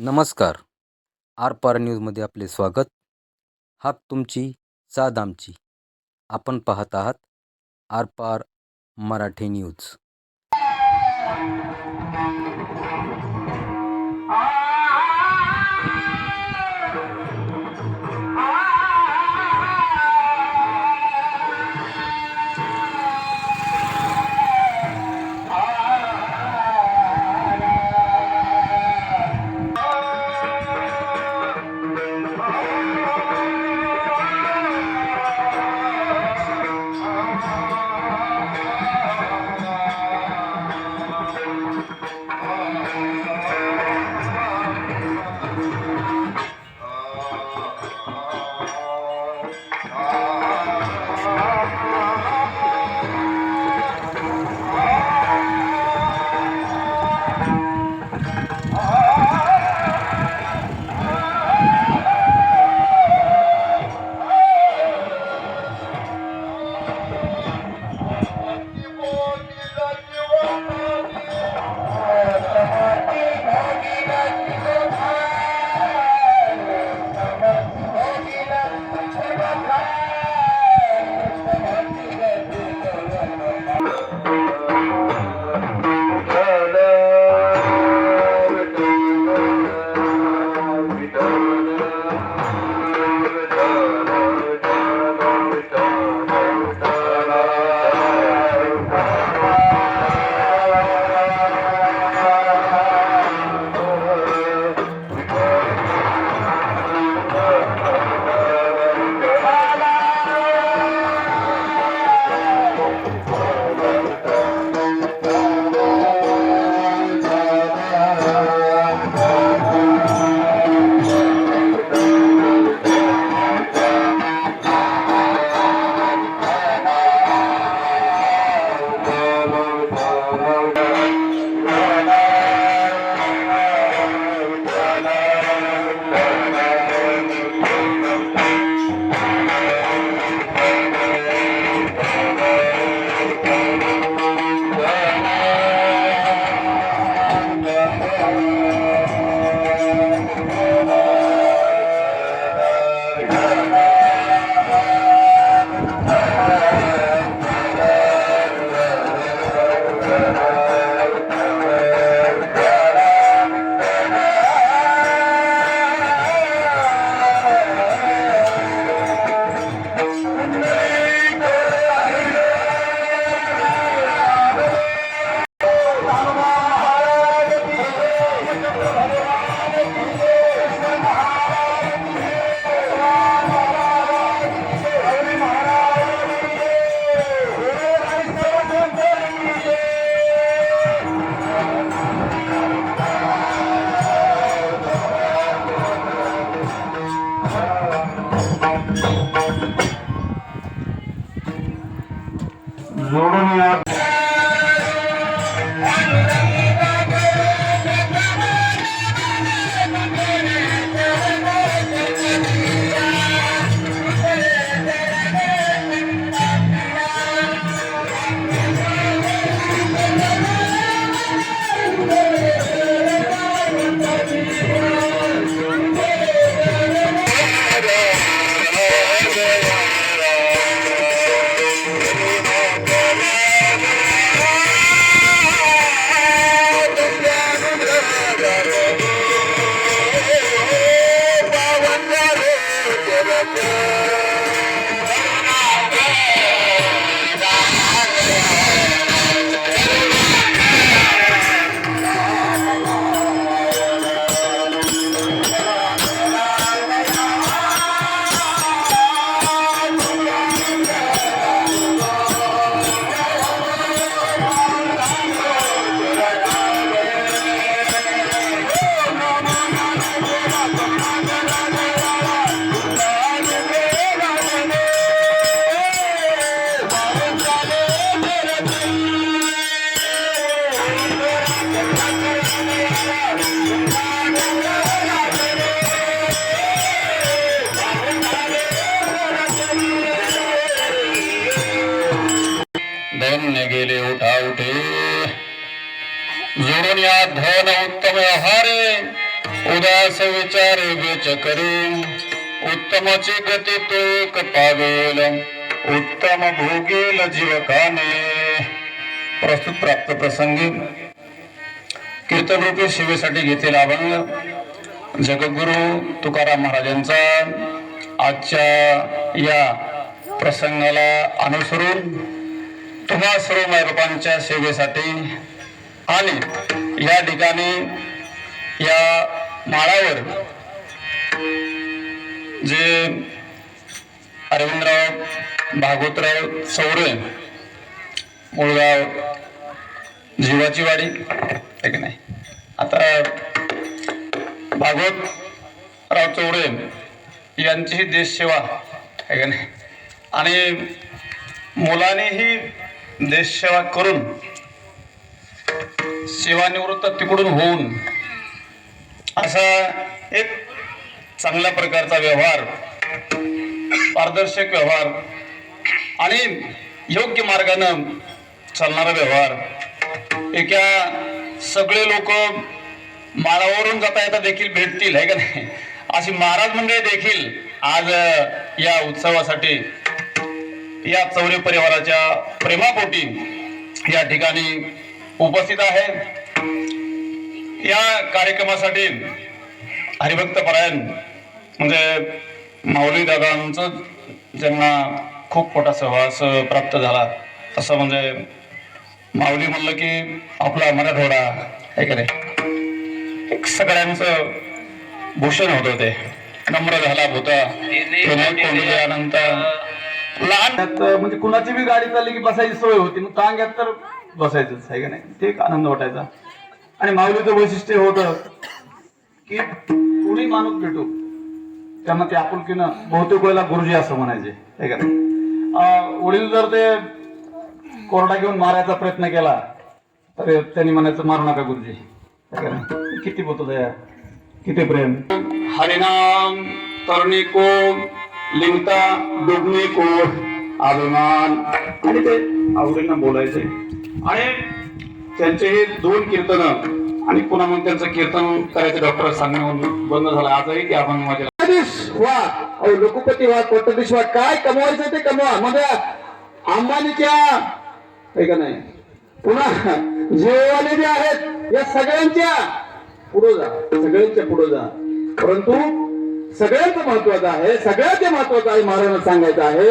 नमस्कार. आर पार न्यूजमध्ये आपले स्वागत. हाक तुमची साद आमची. आपण पाहत आहात Aar Paar Marathi news. Thank you. उठे विचार बीच उत्तम करी. उत्तमाची गती तो एक पावेल. उत्तम भोगेल जीवकाने. प्रस्तुत प्राप्त प्रसंगी कीर्तनरूपी सेवेसाठी घेतील अभंग. जगद्गुरु तुकाराम महाराजांचा आजच्या या प्रसंगाला अनुसरून तुम्हा सर्व मायबापांच्या सेवेसाठी आणि या ठिकाणी या माळावर. जे अरविंदराव भागवतराव चौरे मुळगाव जीवाची वाडी आहे की नाही? आता भागवतराव चौरे यांचीही देशसेवा आहे का नाही? आणि मुलानेही देशसेवा करून सेवानिवृत्त तिकडून होऊन असा एक चांगल्या प्रकारचा व्यवहार पारदर्शक व्यवहार आणि योग्य मार्गानं चालणारा व्यवहार. एका सगळे लोक माळावरून जाता येता देखील भेटतील आहे का नाही? अशी महाराज मंडळी देखील आज या उत्सवासाठी या चौरे परिवाराच्या प्रेमापोटी या ठिकाणी उपस्थित आहे. या कार्यक्रमासाठी हरिभक्त परायण म्हणजे माऊली दादांचं ज्यांना खूप मोठा सहवास प्राप्त झाला. तसं म्हणजे माऊली म्हणलं की आपला मराठवाडा हे का नाही? एक सगळ्यांचं भूषण होतं ते. नम्र झाला होता लहान म्हणजे कुणाची बी गाडी चालली की बसायची सोय होती मग टांग्यात तर बसायचंच आहे का नाही? ते एक आनंद वाटायचा. आणि माऊलीचं वैशिष्ट्य होतं की कुणी माणूस भेटू त्यांना ते आपुलकीनं बहुतेक वेळेला गुरुजी असं म्हणायचे. का? वडील जर ते कोरडा घेऊन मारायचा प्रयत्न केला तर त्यांनी म्हणायचं मारू नका गुरुजी. किती बोलतो दया किती प्रेम. हरिनाम करणी को लिंगता डुबणी को अभिमान. आणि ते आवडीनं बोलायचे. आणि त्यांचे हे दोन कीर्तन आणि पुन्हा मग त्यांचं कीर्तन करायचं डॉक्टर सांगण्यावर बंद झालं. आजही ते आपण माझ्या वा. लोकपती वा कोटदीश वा काय कमवायचं ते कमवा. मग अंबानीच्या का नाही? पुन्हा जेवाले जे आहेत. या सगळ्यांच्या पुढे जा. सगळ्यांच्या पुढे जा. परंतु सगळ्यांचं महत्वाचं आहे सगळ्यात महत्वाचं आहे महाराजांना सांगायचं आहे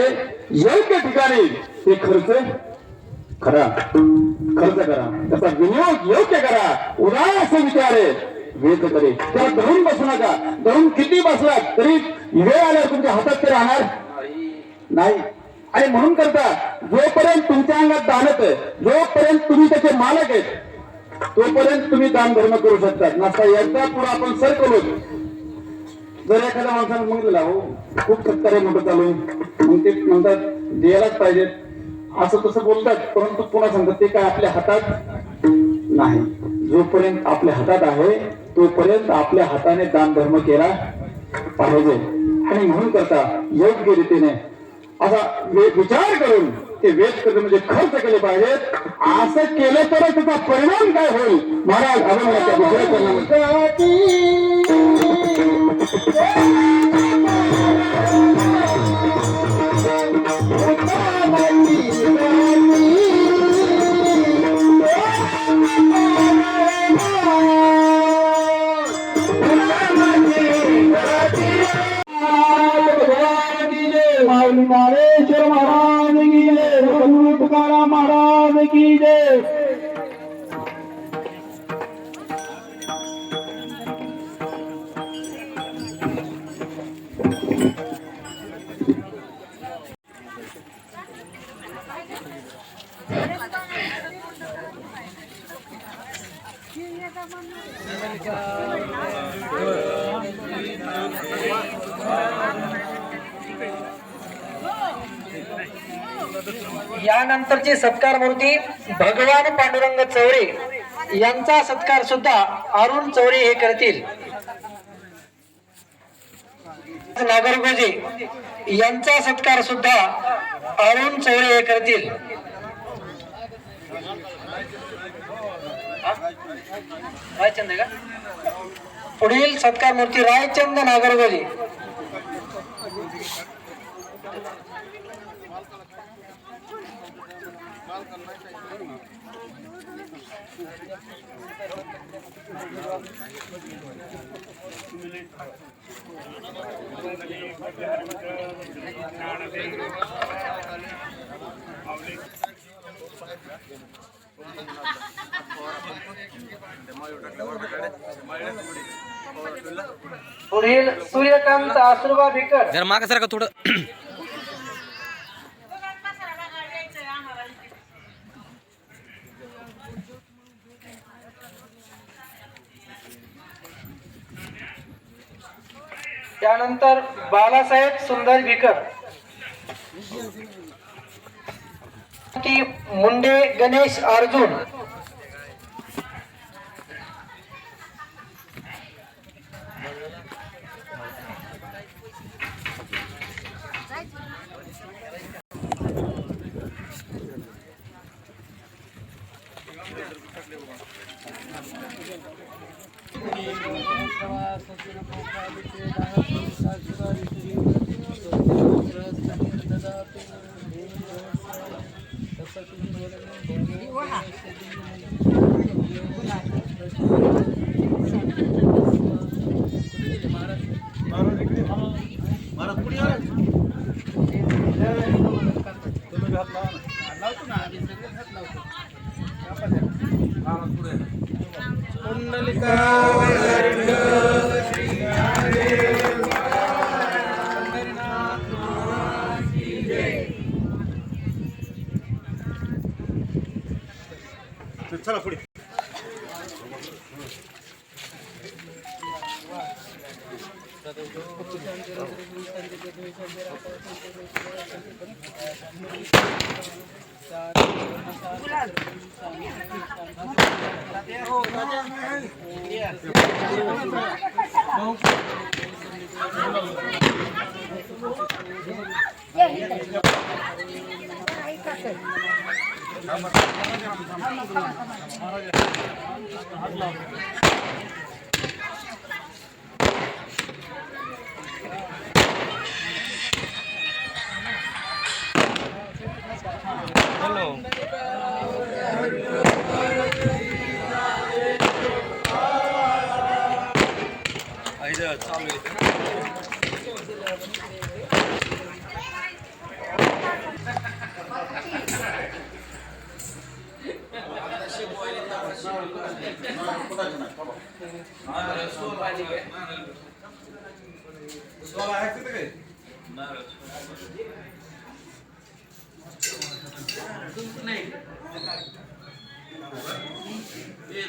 योग्य ठिकाणी ते खर्च खरा खर्च करा. त्याचा विनियोग योग्य करा. उदार असं विचारे वेद करे त्याला धरून बसू नका. धरून किती बसला तरी वेळ आल्यावर तुमच्या हातात ते राहणार? नाही. आणि म्हणून करता जोपर्यंत तुमच्या अंगात दानत आहे जोपर्यंत तुम्ही त्याचे मालक आहेत तोपर्यंत तुम्ही दान धर्म करू शकतात. नसता एकदा पुढे आपण सरकलो जर एखाद्या माणसाने म्हटलं हो खूप सत्कार्य मोठं चालू आहे. मग ते म्हणतात द्यायलाच पाहिजेत. असं तसं बोलतात परंतु पुन्हा सांगतात ते काय आपल्या हातात नाही. जोपर्यंत आपल्या हातात आहे तोपर्यंत आपल्या हाताने दान धर्म केला पाहिजे. आणि म्हणून करता योग्य रीतीने असा विचार करून ते वेद कर्म म्हणजे खर्च केले पाहिजेत असं केलं तरच त्याचा परिणाम काय होईल? महाराज अभंगाच्या यानंतरची सत्कार मूर्ती भगवान पांडुरंग चौरे यांचा सत्कार सुद्धा अरुण चौरे हे करतील. नागरगोजे यांचा सत्कार सुद्धा अरुण चौरे हे करतील. का? पुढील सत्कार मूर्ती रायचंद नागरगोजी. पुढील सूर्यकांत आसुर्बा भिकर जर मागं सारखं थोडं. त्यानंतर बालासाहेब सुंदर भिकर की मुंडे गणेश अर्जुन. घरात घेऊ का ओम भूर्भो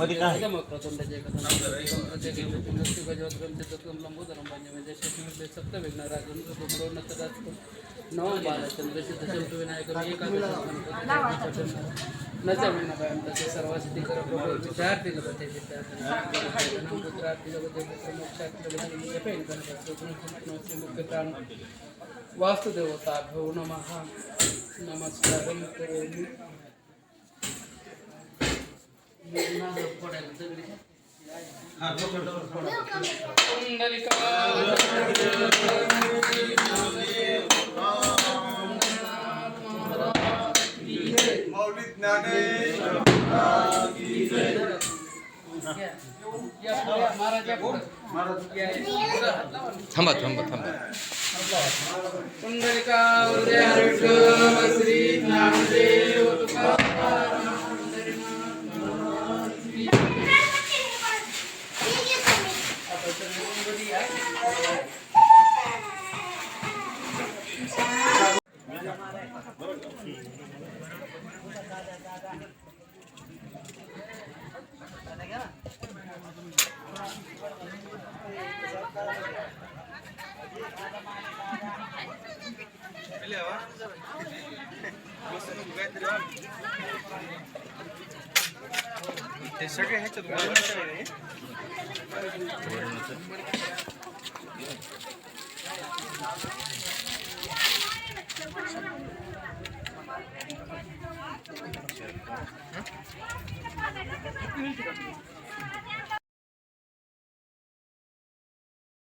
विनायक एकादश नचमिन भयं तस्य सर्वसिद्धि कर प्रभु विद्यार्थी लगते विद्यार्थी पुत्रार्थी लगते पुत्र मोक्षार्थी लगते जपेन गणपति मुख्य प्राण वास्तुदेवताभ्यो नमः. नमस्कारं करोमि. थांबा थांबा थांबा. पुंडलिका हृदय श्री ज्ञानदेव तुकाराम. हे सगळे ह्याच्यात